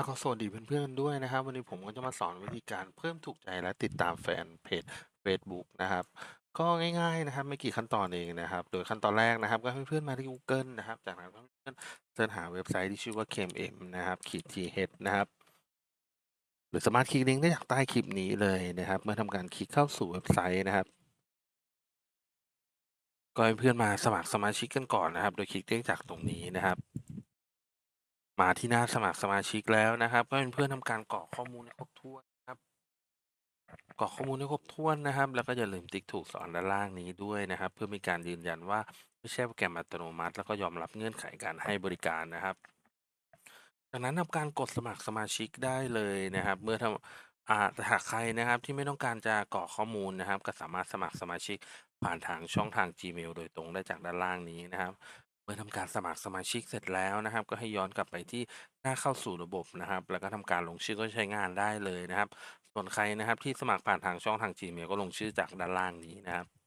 อาก็สวัสดีเพื่อนๆด้วยนะครับ วันนี้ผมก็จะมาสอนวิธีการเพิ่มถูกใจและติดตามแฟนเพจเฟซบุ๊กนะครับ ก็ง่ายๆนะครับ ไม่กี่ขั้นตอนเองนะครับ โดยขั้นตอนแรกนะครับ ก็ให้เพื่อนๆมาที่ Google นะครับ จากนั้นก็เพื่อนเสิร์ชหาเว็บไซต์ที่ชื่อว่า KMM นะครับขีด th นะครับ หรือสามารถคลิกลิงก์ได้จากใต้คลิปนี้เลยนะครับ เมื่อทำการคลิกเข้าสู่เว็บไซต์นะครับก็ให้เพื่อนมาสมัครสมาชิกกันก่อนนะครับ โดยคลิกเลือกจากตรงนี้นะครับ มาที่หน้าสมัครสมาชิกแล้วนะครับ ก็ให้เพื่อนทำการกรอกข้อมูลให้ครบถ้วนนะครับกรอกข้อมูลให้ครบถ้วนนะครับ แล้วก็อย่าลืมติ๊กถูกสอนด้านล่างนี้ด้วยนะครับ เพื่อมีการยืนยันว่าไม่ใช่โปรแกรมอัตโนมัติ แล้วก็ยอมรับเงื่อนไขการให้บริการนะครับจากนั้นทำการกดสมัครสมาชิกได้เลยนะครับ เมื่อทำอ่าหากใครนะครับที่ไม่ต้องการจะกรอกข้อมูลนะครับ ก็สามารถสมัครสมาชิกผ่านทางช่องทาง Gmail โดยตรงได้จากด้านล่างนี้นะครับ เมื่อทำการสมัครสมาชิกเสร็จแล้วนะครับ ก็ให้ย้อนกลับไปที่หน้าเข้าสู่ระบบนะครับ แล้วก็ทำการลงชื่อก็ใช้งานได้เลยนะครับ ส่วนใครนะครับที่สมัครผ่านทางช่องทาง Gmail ก็ลงชื่อจากด้านล่างนี้นะครับ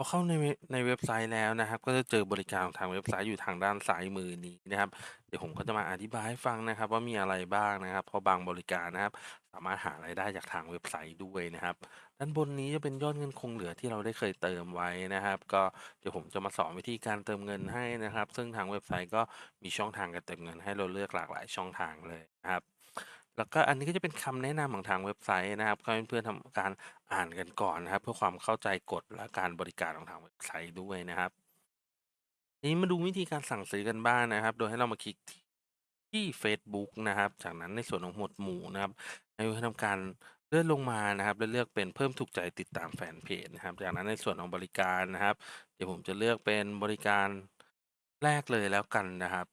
พอเข้าในเว็บ ในเว็บไซต์แล้วนะครับ ก็จะเจอบริการของทางเว็บไซต์อยู่ทางด้านซ้ายมือนี้นะครับ เดี๋ยวผมก็จะมาอธิบายให้ฟังนะครับ ว่ามีอะไรบ้างนะครับ เพราะบางบริการนะครับ สามารถหารายได้จากทางเว็บไซต์ด้วยนะครับ ด้านบนนี้จะเป็นยอดเงินคงเหลือที่เราได้เคยเติมไว้นะครับ ก็เดี๋ยวผมจะมาสอนวิธีการเติมเงินให้นะครับ ซึ่งทางเว็บไซต์ก็มีช่องทางการเติมเงินให้เราเลือกหลากหลายช่องทางเลยนะครับ แล้วก็อันนี้ก็จะเป็นคำแนะนำของทางเว็บไซต์นะครับก็ให้เพื่อนๆทำการอ่านกันก่อนนะครับ เพื่อความเข้าใจกฎและการบริการของทางเว็บไซต์ด้วยนะครับทีนี้มาดูวิธีการสั่งซื้อกันบ้างนะครับ โดยให้เรามาคลิกที่ที่เฟซบุ๊กนะครับ จากนั้นในส่วนของหมวดหมู่นะครับ ให้เพื่อนทำการเลื่อนลงมานะครับแล้วเลือกเป็นเพิ่มถูกใจติดตามแฟนเพจนะครับ จากนั้นในส่วนของบริการนะครับ เดี๋ยวผมจะเลือกเป็นบริการแรกเลยแล้วกันนะครับ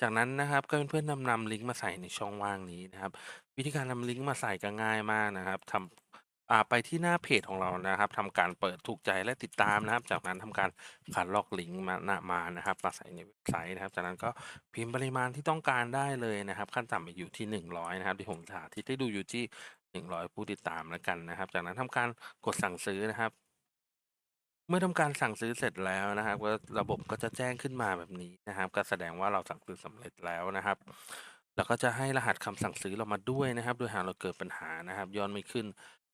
จากนั้นนะครับก็เพื่อนๆนำนำลิงก์มาใส่ในช่องว่างนี้นะครับ วิธีการนำลิงก์มาใส่ก็ง่ายมากนะครับทำอ่าไปที่หน้าเพจของเรานะครับทำการเปิดถูกใจและติดตามนะครับ จากนั้นทำการคัดลอกลิงก์มานะมานะครับ มาใส่ในเว็บไซต์นะครับ จากนั้นก็พิมพ์ปริมาณที่ต้องการได้เลยนะครับ ขั้นต่ำอยู่ที่ 100 นะครับที่ผมสาธิตให้ดูอยู่ที่ 100 ผู้ติดตามแล้วกันนะครับ จากนั้นทำการกดสั่งซื้อนะครับ เมื่อทำการสั่งซื้อเสร็จแล้วนะครับ ก็ระบบก็จะแจ้งขึ้นมาแบบนี้นะครับ ก็แสดงว่าเราสั่งซื้อสำเร็จแล้วนะครับ แล้วก็จะให้รหัสคำสั่งซื้อเรามาด้วยนะครับ โดยหากเราเกิดปัญหานะครับ ยอดไม่ขึ้น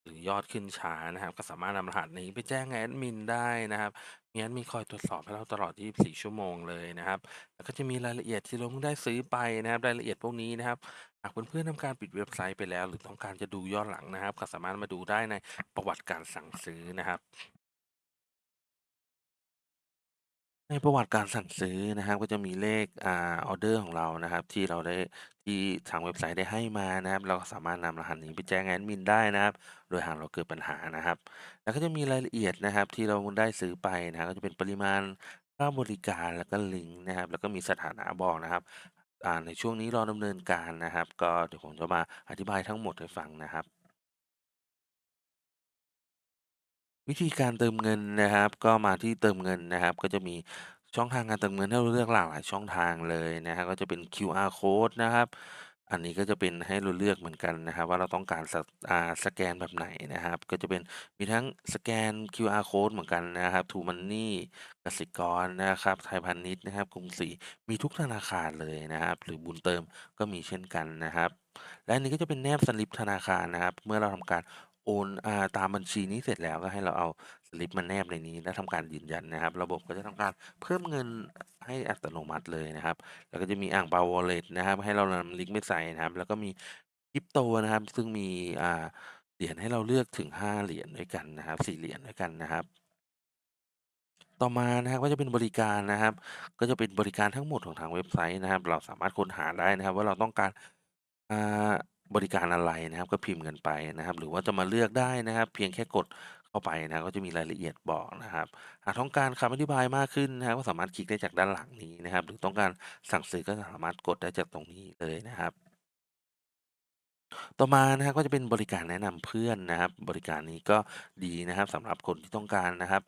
หรือยอดขึ้นช้านะครับ ก็สามารถนำรหัสนี้ไปแจ้งแอดมินได้นะครับมีแอดมินคอยตรวจสอบให้เราตลอด 24 ชั่วโมงเลยนะครับ แล้วก็จะมีรายละเอียดที่เราเพิ่งได้ซื้อไปนะครับ รายละเอียดพวกนี้นะครับ หากเพื่อนๆทำการปิดเว็บไซต์ไปแล้ว หรือต้องการจะดูย้อนหลังนะครับ ก็สามารถมาดูได้ในประวัติการสั่งซื้อนะครับ ในประวัติการสั่งซื้อนะครับ ก็จะมีเลข อ่า ออเดอร์ของเรานะครับ ที่เราได้ ที่ทางเว็บไซต์ได้ให้มานะครับ เราก็สามารถนำรหัสนี้ไปแจ้งแอดมินได้นะครับ โดยหากเราเกิดปัญหานะครับ แล้วก็จะมีรายละเอียดนะครับ ที่เราได้ซื้อไปนะครับ ก็จะเป็นปริมาณค่าบริการแล้วก็ลิงก์นะครับ แล้วก็มีสถานะบอกนะครับ อ่า ในช่วงนี้รอดำเนินการนะครับ ก็เดี๋ยวผมจะมาอธิบายทั้งหมดให้ฟังนะครับ วิธีการเติมเงินนะครับ ก็มาที่เติมเงินนะครับ ก็จะมีช่องทางการเติมเงินให้เราเลือกหลากหลายช่องทางเลยนะครับก็จะเป็น QR code นะครับ อันนี้ก็จะเป็นให้เราเลือกเหมือนกันนะครับ ว่าเราต้องการสสแกนแบบไหนนะครับ ก็จะเป็นมีทั้งสแกน QR code เหมือนกันนะครับ True Money กสิกรนะครับ ไทยพาณิชย์นะครับกรุงศรีมีทุกธนาคารเลยนะครับ หรือบุญเติมก็มีเช่นกันนะครับ และอันนี้ก็จะเป็นแนบสลิปธนาคารนะครับ เมื่อเราทำการ โอน อ่า ตามบัญชีนี้เสร็จแล้ว ก็ให้เราเอาสลิปมาแนบในนี้ แล้วทำการยืนยันนะครับ ระบบก็จะทำการเพิ่มเงินให้อัตโนมัติเลยนะครับ แล้วก็จะมีอ่างเปา Wallet นะครับ ให้เรานำลิงก์ไปใส่นะครับ แล้วก็มีคริปโตนะครับ ซึ่งมี อ่า เหรียญให้เราเลือกถึง 5 เหรียญด้วยกันนะครับ 4 เหรียญด้วยกันนะครับต่อมานะครับก็จะเป็นบริการนะครับ ก็จะเป็นบริการทั้งหมดของทางเว็บไซต์นะครับ เราสามารถค้นหาได้นะครับ ว่าเราต้องการอ่า บริการอะไรนะครับ ก็พิมพ์กันไปนะครับ หรือว่าจะมาเลือกได้นะครับ เพียงแค่กดเข้าไปนะก็จะมีรายละเอียดบอกนะครับ หากต้องการคำอธิบายมากขึ้นนะครับก็สามารถคลิกได้จากด้านหลังนี้นะครับ หรือต้องการสั่งซื้อก็สามารถกดได้จากตรงนี้เลยนะครับต่อมานะครับก็จะเป็นบริการแนะนำเพื่อนนะครับ บริการนี้ก็ดีนะครับสำหรับคนที่ต้องการนะครับ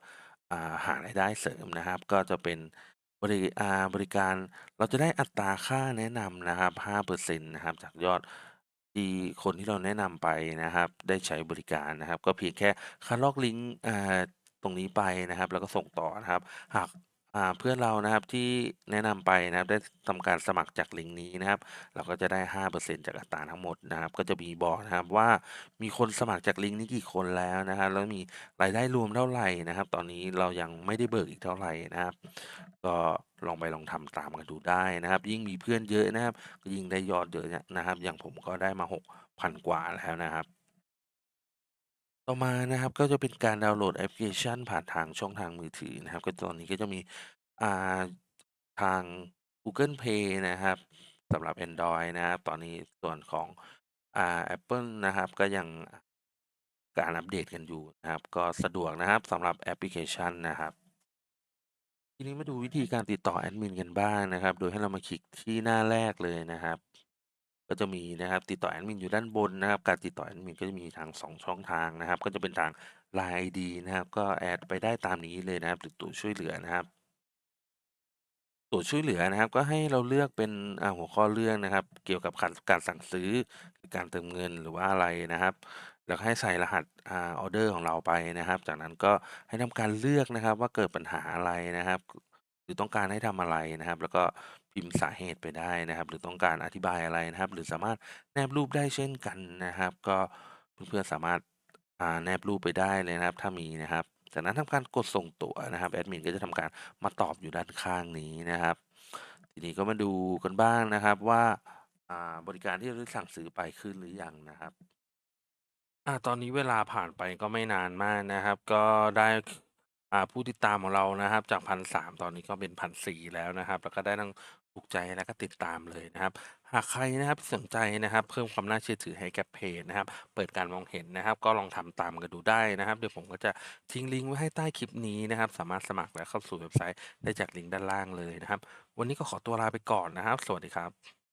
าหารายได้เสริมนะครับ ก็จะเป็นบริบริการเราจะได้อัตราค่าแนะนำนะครับ5%นะครับจากยอด ที่คนที่เราแนะนำไปนะครับ ได้ใช้บริการนะครับ ก็เพียงแค่คัดลอกลิงก์ อ่า ตรงนี้ไปนะครับ แล้วก็ส่งต่อนะครับ หาก อ่า เพื่อนเรานะครับที่แนะนำไปนะครับ ได้ทำการสมัครจากลิงก์นี้นะครับ เราก็จะได้ 5%จากอัตราทั้งหมดนะครับ ก็จะมีบอกนะครับว่ามีคนสมัครจากลิงก์นี้กี่คนแล้วนะครับ แล้วมีรายได้รวมเท่าไหร่นะครับ ตอนนี้เรายังไม่ได้เบิกอีกเท่าไหร่นะครับ ก็ลองไปลองทำตามกันดูได้นะครับ ยิ่งมีเพื่อนเยอะนะครับก็ยิ่งได้ยอดเยอะนะครับ อย่างผมก็ได้มา 6,000 กว่าแล้วนะครับ ต่อมานะครับ ก็จะเป็นการดาวน์โหลดแอปพลิเคชันผ่านทางช่องทางมือถือนะครับ ก็ตอนนี้ก็จะมี อ่า ทาง Google Play นะครับสำหรับแอนดรอยนะครับ ตอนนี้ส่วนของ อ่าแอปเปิลนะครับ ก็ยังการอัปเดตกันอยู่นะครับ ก็สะดวกนะครับสำหรับแอปพลิเคชันนะครับ ทีนี้มาดูวิธีการติดต่อแอดมินกันบ้างนะครับ โดยให้เรามาคลิกที่หน้าแรกเลยนะครับ ก็จะมีนะครับติดต่อแอดมินอยู่ด้านบนนะครับ การติดต่อแอดมินก็จะมีทาง 2 ช่องทางนะครับ ก็จะเป็นทาง LINE ID นะครับ ก็แอดไปได้ตามนี้เลยนะครับ หรือตัวช่วยเหลือนะครับตัวช่วยเหลือนะครับ ก็ให้เราเลือกเป็นหัวข้อเรื่องนะครับ เกี่ยวกับการการสั่งซื้อการเติมเงินหรือว่าอะไรนะครับแล้วให้ใส่รหัสอ่าออเดอร์ของเราไปนะครับ จากนั้นก็ให้ทำการเลือกนะครับว่าเกิดปัญหาอะไรนะครับ หรือต้องการให้ทำอะไรนะครับ แล้วก็พิมพ์สาเหตุไปได้นะครับ หรือต้องการอธิบายอะไรนะครับ หรือสามารถแนบรูปได้เช่นกันนะครับ ก็เพื่อนๆสามารถอ่าแนบรูปไปได้เลยนะครับ ถ้ามีนะครับจากนั้นทำการกดส่งตั๋วนะครับแอดมินก็จะทำการมาตอบอยู่ด้านข้างนี้นะครับ ทีนี้ก็มาดูกันบ้างนะครับว่าอ่าบริการที่เราได้สั่งซื้อไปขึ้นหรือยังนะครับอ่าตอนนี้เวลาผ่านไปก็ไม่นานมากนะครับ ก็ได้ อ่า ผู้ติดตามของเรานะครับ จาก 1,300 ตอนนี้ก็เป็น 1,400 แล้วนะครับ แล้วก็ได้ทั้งถูกใจและก็ติดตามเลยนะครับ หากใครนะครับสนใจนะครับ เพิ่มความน่าเชื่อถือให้แกับเพจนะครับ เปิดการมองเห็นนะครับ ก็ลองทำตามกันดูได้นะครับ เดี๋ยวผมก็จะทิ้งลิงก์ไว้ให้ใต้คลิปนี้นะครับ สามารถสมัครและเข้าสู่เว็บไซต์ได้จากลิงก์ด้านล่างเลยนะครับ วันนี้ก็ขอตัวลาไปก่อนนะครับ สวัสดีครับ